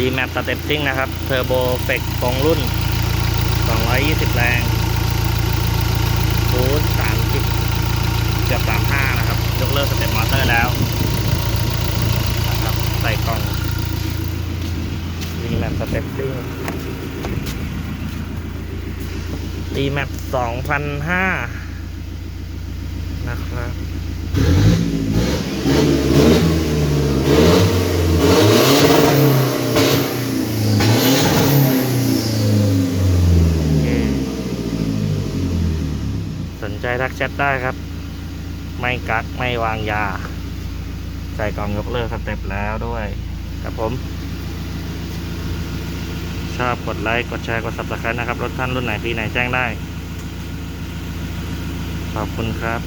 รีแมปสเต็ปซิ่งนะครับเทอร์โบเฟกตรงรุ่น 220 แรงบูสต์30 เกือบ 35 นะครับ ยกเลิกสเต็ปมอเตอร์แล้วนะครับใส่กล่องรีแมปสเต็ปซิ่งรีแมป2,005นะครับ โอเค สนใจทักแชทได้ครับ ไม่กักไม่วางยา ใส่กล่องยกเลิกสเต็ปแล้วด้วยครับผม ชอบกดไลค์ กดแชร์ กดซับสไครต์นะครับ รถท่านรุ่นไหนปีไหนแจ้งได้ ขอบคุณครับ